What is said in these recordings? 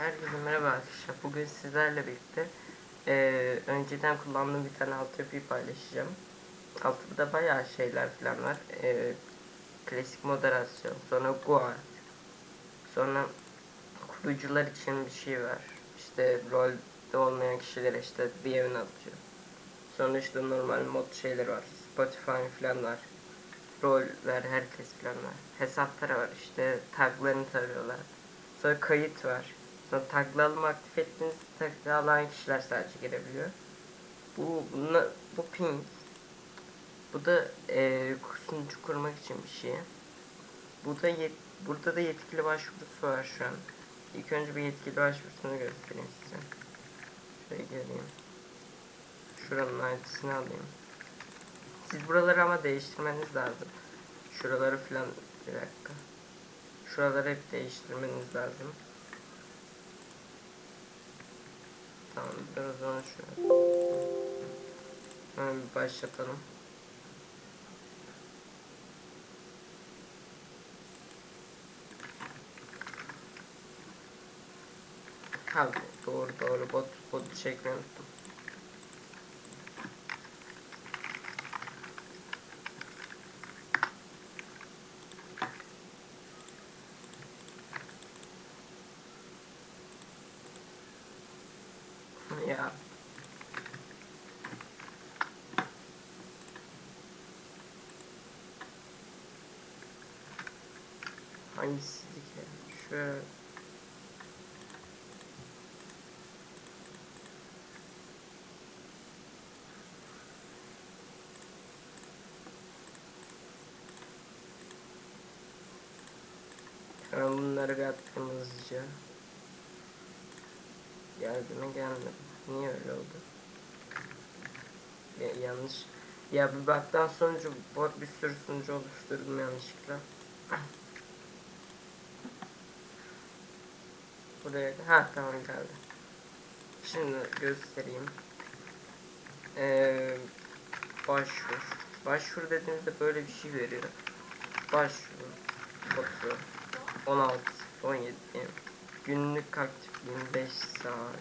Herkese merhaba arkadaşlar. Bugün sizlerle birlikte eee, önceden kullandığım bir tane altyapıyı paylaşacağım. Altyapıda bayağı şeyler falan var. Eee, klasik moderasyon, sonra Guard, sonra kurucular için bir şey var. İşte rolde olmayan kişilere işte evin atıyor. Sonra işte normal mod şeyler var. Spotify falan var. Roller herkes falan var. Hesapları var işte taglarını tarıyorlar. Sonra kayıt var. Sonra taglı alımı aktif ettiğiniz taglı alan kişiler sadece girebiliyor. Bu buna, bu ping. Bu da eee sunucu kurmak için bir şey. Bu da yet, burada da yetkili başvurusu var şu an. İlk önce bir yetkili başvurusunu göstereyim size. Şöyle geleyim. Şuranın ID'sini alayım. Siz buraları ama değiştirmeniz lazım. Şuraları filan bir dakika. Şuraları hep değiştirmeniz lazım. Tamam biraz o zaman şöyle. Hemen bir başlatalım. Ha doğru doğru bot bot çekmeyi unuttum. Ya. Hangisiydi ki? Şöyle. Hemen bunları bir attım hızlıca. Mi gelmedi. Niye öyle oldu? Ya, yanlış. Ya bir baktan sonucu bir sürü sunucu oluşturdum yanlışlıkla. Buraya ha tamam geldi. Şimdi göstereyim. Ee, başvur. Başvur dediğinizde böyle bir şey veriyor. Başvur. Botu. 16, 17. Günlük aktifliğim 5 saat.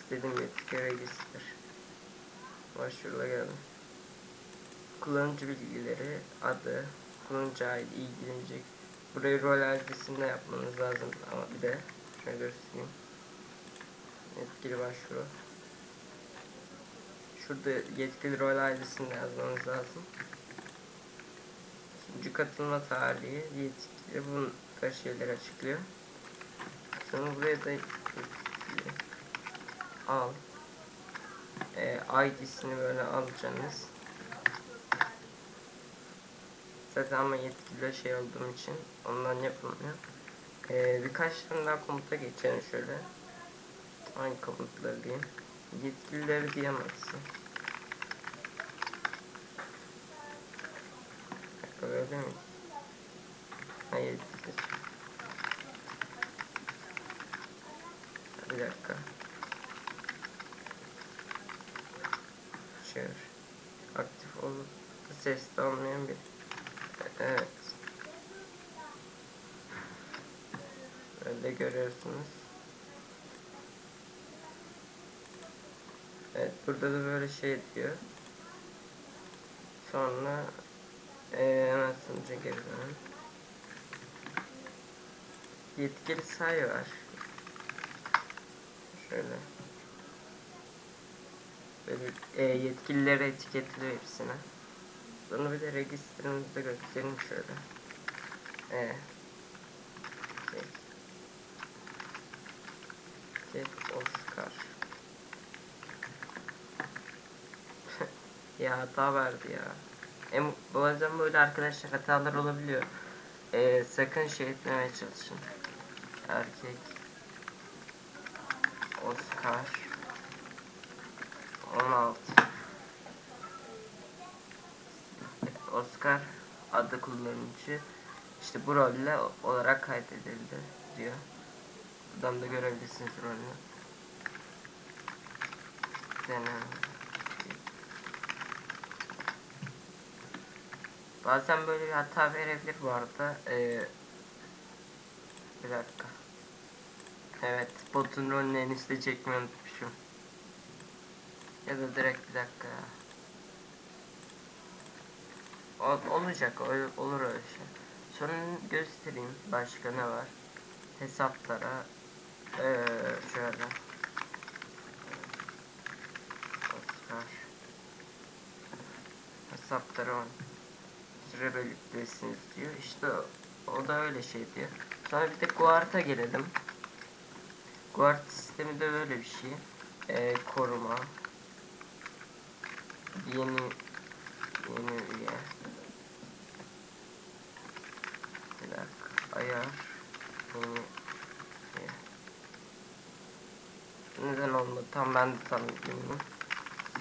İstediğim yetki register. Başvurula geldim. Kullanıcı bilgileri, adı, kullanıcı ID ilgilenecek. Burayı rol ID'sinde yapmanız lazım ama bir de şöyle göstereyim. Yetkili başvuru. Şurada yetkili rol ID'sini yazmanız lazım. Sunucu katılma tarihi, yetkili bunu da şeyler açıklıyor. Sonra buraya da al. E, ID'sini böyle alacaksınız. Zaten ama yetkili şey olduğum için ondan yapılmıyor. E, birkaç tane daha komuta geçelim şöyle. Hangi komutları diyeyim? Yetkilileri diyemezsin. Öyle mi? Hayır. Bir dakika. Çevir. Aktif olup ses almayan bir. Evet. Böyle görüyorsunuz. Evet burada da böyle şey diyor. Sonra ee, hemen sunucu geri dönelim. Yetkili say var. Şöyle. Böyle e, yetkililere etiketliyor hepsine. Sonra bir de registrimizi göstereyim şöyle. E. Tek Oscar. ya hata verdi ya. Em, bazen böyle arkadaşlar hatalar olabiliyor. E, sakın şey etmemeye çalışın. Erkek. Oscar 16 Oscar adı kullanıcı işte bu rolle olarak kaydedildi diyor. Buradan da görebilirsiniz rolünü. Deneme. Bazen böyle bir hata verebilir bu arada. Ee, bir dakika. Evet, botun rolünü en üstte çekmeyi unutmuşum. Ya da direkt bir dakika. Ol- olacak, o- olur öyle şey. Sonra göstereyim başka ne var. Hesaplara ee, şöyle. Oscar. Hesaplara on. Süre diyor. İşte o da öyle şey diyor. Sonra bir de Guard'a gelelim. Guard sistemi de böyle bir şey. Ee, koruma. Yeni yeni üye. Bir dakika. Ayar. Yeni üye. Neden olmadı? Tam ben de tam bilmiyorum.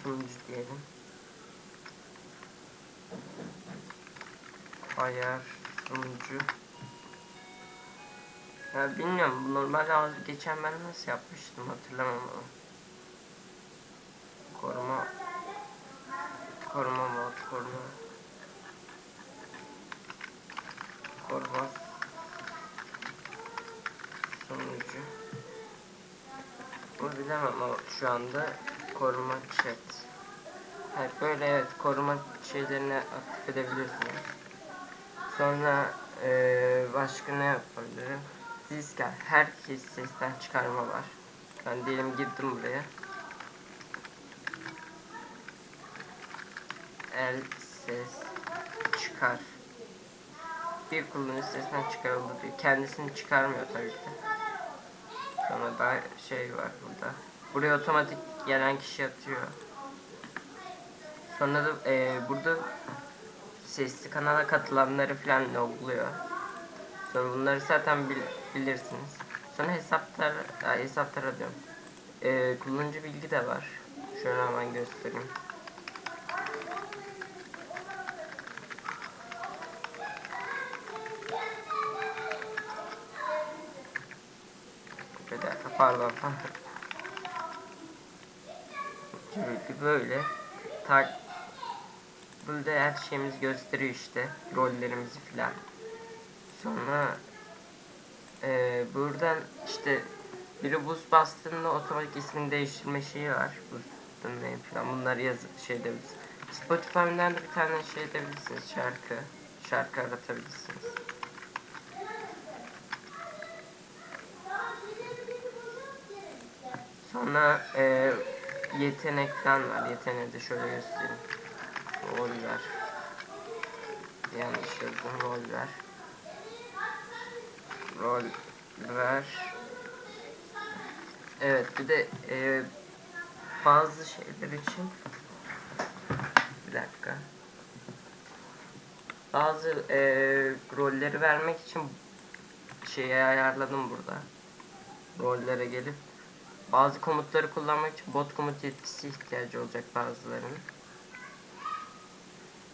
Sunucu diyelim. Ayar sunucu. Ya bilmiyorum bu normal geçen ben nasıl yapmıştım hatırlamam ama. Koruma koruma mod koruma koruma sunucu bu bilemem ama şu anda. Koruma chat. Evet böyle evet koruma şeylerini aktif edebilirsiniz sonra eee başka ne yapabilirim? Disker herkes sesten çıkarma var. Ben diyelim girdim buraya. El ses çıkar. Bir kullanıcı sesten çıkarıldı diyor. Kendisini çıkarmıyor tabii ki. Sonra da şey var burada. Buraya otomatik gelen kişi atıyor. Sonra da e, burada sesli kanala katılanları falan logluyor. Sonra bunları zaten bil, bilirsiniz. Sonra hesaplar, ay, hesaplara diyorum. E, kullanıcı bilgi de var. Şöyle hemen göstereyim. Pardon. Çünkü böyle tak burada her şeyimiz gösteriyor işte rollerimizi filan. Sonra eee buradan işte biri boost bastığında otomatik ismini değiştirme şeyi var. Boost'un name falan bunları yaz şey edebilirsiniz. Spotify'dan da bir tane şey edebilirsiniz şarkı. Şarkı aratabilirsiniz. Sonra e, yetenek falan var. Yeteneği de şöyle göstereyim. Rol ver. Yanlış yazdım. Rol ver. Rol ver. Evet bir de e, bazı şeyler için bir dakika. Bazı e, rolleri vermek için şeyi ayarladım burada. Rollere gelip bazı komutları kullanmak için bot komut yetkisi ihtiyacı olacak bazılarının.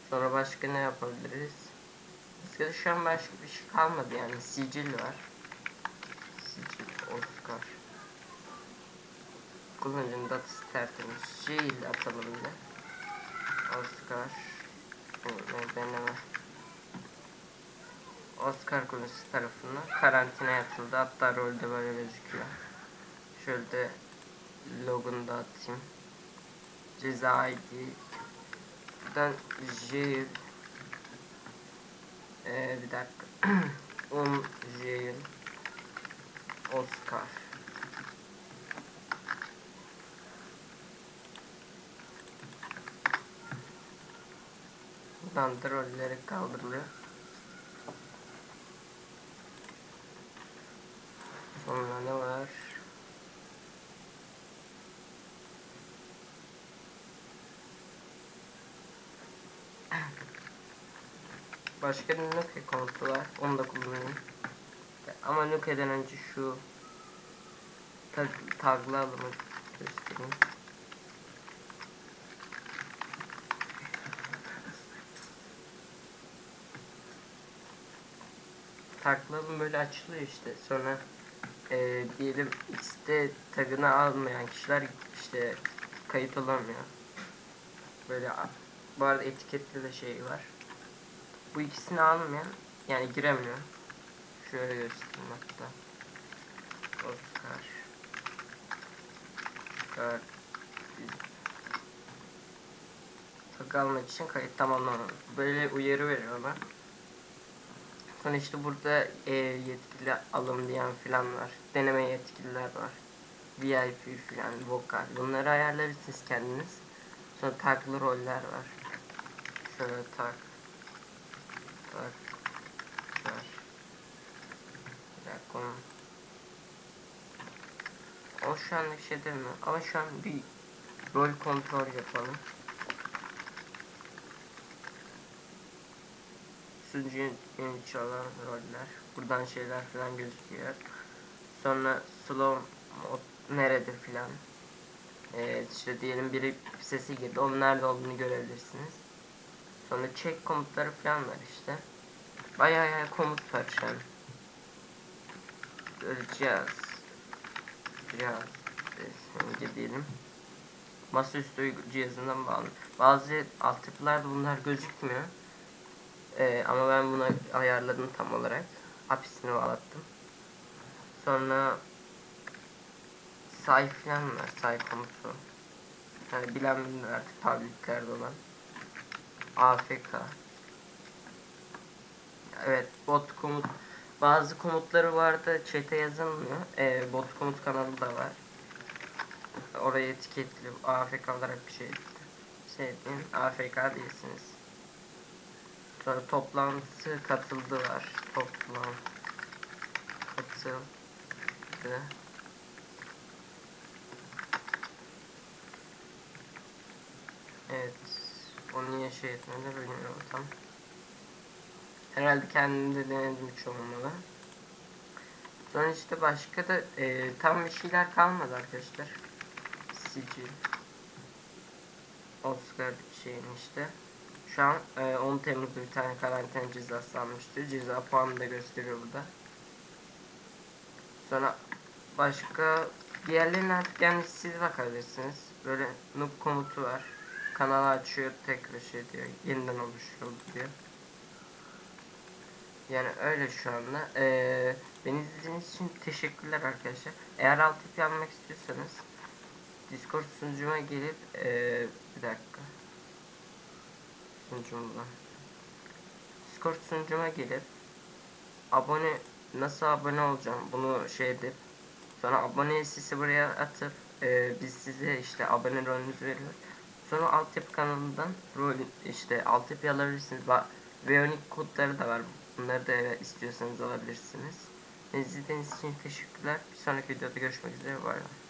Sonra başka ne yapabiliriz? Bizde şu an başka bir şey kalmadı yani sicil var. Sicil Oscar. Kullanıcının datası tertemiz. J ile atalım yine. Oscar. Ne deneme. Oscar kullanıcısı tarafından karantinaya atıldı. Hatta rolde böyle gözüküyor. Şöyle de logunu da atayım. Ceza ID. Jail. Ee, bir dakika. um jail. Oscar. Buradan da rolleri kaldırılıyor. Sonra ne var? Başka bir Nuke komutu var. Onu da kullanayım. Ama Nuke'den önce şu tag, taglı alımı göstereyim. Taglı alım böyle açılıyor işte. Sonra e, diyelim X'te tagını almayan kişiler işte kayıt olamıyor. Böyle bu arada etiketli de şey var. Bu ikisini almayan yani giremiyor. Şöyle göstereyim hatta. Oscar. Oscar. Çok almak için kayıt tamamlamadım. Böyle uyarı veriyor bana. Sonra işte burada e, yetkili alım diyen filan var. Deneme yetkililer var. VIP filan, vokal. Bunları ayarlarsınız kendiniz. Sonra taklı roller var. Şöyle tak. Var. Bir. O şu anlık şey değil mi? Ama şu an bir rol kontrol yapalım. Sunucu olan roller. Buradan şeyler falan gözüküyor. Sonra slow mod nerede filan. Ee, işte diyelim biri sesi girdi. Onun nerede olduğunu görebilirsiniz. Sonra check komutları falan var işte. Bayağı ya komut var şu an. Cihaz. Cihaz. Önce diyelim. Masaüstü cihazından bağlı. Bazı altyapılarda bunlar gözükmüyor. Ee, ama ben bunu ayarladım tam olarak. Apisini bağlattım. Sonra say falan var. Say komutu. Yani bilen artık tablitlerde olan. AFK. Evet bot komut. Bazı komutları vardı chat'e yazılmıyor. Ee, bot komut kanalı da var. Oraya etiketli AFK olarak bir şey şey diyeyim AFK değilsiniz. Sonra toplantı katıldı var. Toplam katıldı. Evet. O niye şey etmedi bilmiyorum tam. Herhalde kendimde denedim hiç olmalı. Sonra işte başka da e, tam bir şeyler kalmadı arkadaşlar. Sicil. Oscar şeyin işte. Şu an e, 10 Temmuz'da bir tane karantina cezası almıştı. Ceza puanı da gösteriyor burada. Sonra başka diğerlerine artık yani siz bakabilirsiniz. Böyle noob komutu var. Kanalı açıyor tekrar şey diyor. Yeniden oluşturuldu diyor. Yani öyle şu anda. Ee, beni izlediğiniz için teşekkürler arkadaşlar. Eğer alt tipi almak istiyorsanız Discord sunucuma gelip ee, bir dakika. Sunucumda. Discord sunucuma gelip abone nasıl abone olacağım bunu şey edip sonra abone listesi buraya atıp ee, biz size işte abone rolünüzü veriyoruz. Sonra altyapı kanalından rol işte altyapı alabilirsiniz. Ba Veonik kodları da var. Bunları da istiyorsanız alabilirsiniz. İzlediğiniz için teşekkürler. Bir sonraki videoda görüşmek üzere. Bay bay.